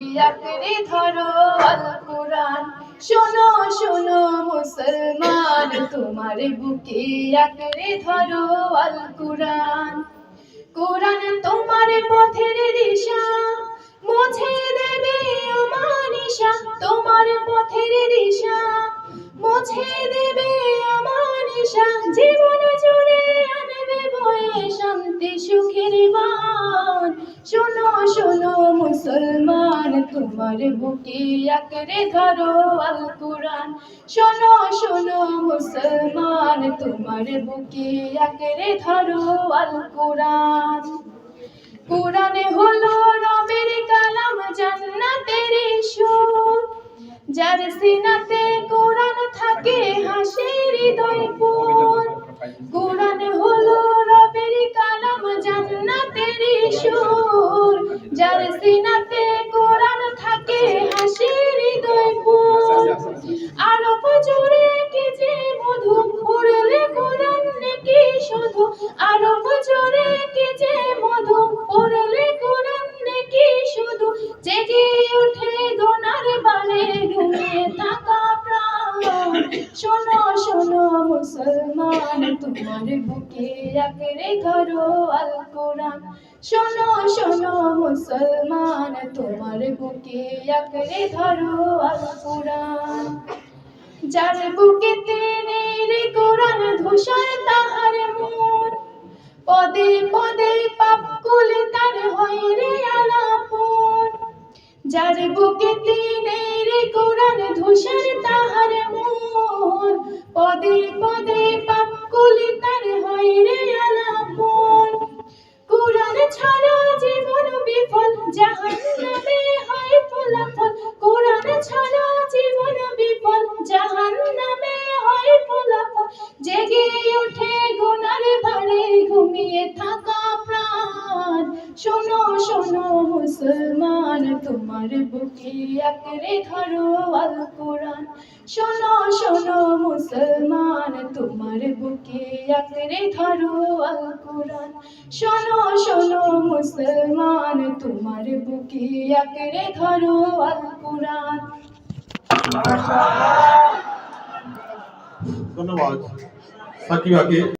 আঁকড়ে ধরো আল শোনো শোনো মুসলমান, তোমার বুকে ধরো আল তোমার পথের দিশা, মুছে দেবে অমানিসা তোমার পথের দিশা দেবে জীবন জুড়ে আনবে বয়ে শান্তি, সুখের বান। শোনো শোনো মুসলমান তোমার বুকে আঁকড়ে ধরো আল কোরআন। শোনো শোনো মুসলমান, তোমার বুকে আঁকড়ে ধরো আল কোরআন। কোরআনে হলো রবের কালাম, জান্নাতের সুর। যার সিনাতে কোরআন থাকে হাসে হৃদয় পুর কোরআন হলো রবের কালাম, জান্নাতের সুর। যার সিনাতে মধু পড়লে কোরআন নাকি শুধু। আরব জুড়ে কি যে মধু পড়লে কোরআন নাকি শুধু। জেগে ওঠে গোনার বালে ঘুমিয়ে থাকা প্রাণ। শোনো শোনো মুসলমান, তোমার বুকে আঁকড়ে ধরো আল কোরআন শোনো শোনো মুসলমান, তোমার বুকে আঁকড়ে ধরো আল কোরআন যার নেই রে কোরআন ধূসর তাহার মন পদে পদে পাপ কুলে তার হয় রে আলাপন। যার নেই রে কোরআন ধূসর তাহার মন পদে পদে পাপ কুলে তার হয় রে আলাপন। কোরআন ছাড়া জীবন বিফল জাহান্নামে মুসলমান, তোমার বুকে আঁকড়ে ধরো আল কোরআন শোনো শোনো মুসলমান, তোমার বুকে আঁকড়ে ধরো আল কোরআন শোনো শোনো মুসলমান, তোমার বুকে আঁকড়ে ধরো আল কোরআন ধন্যবাদ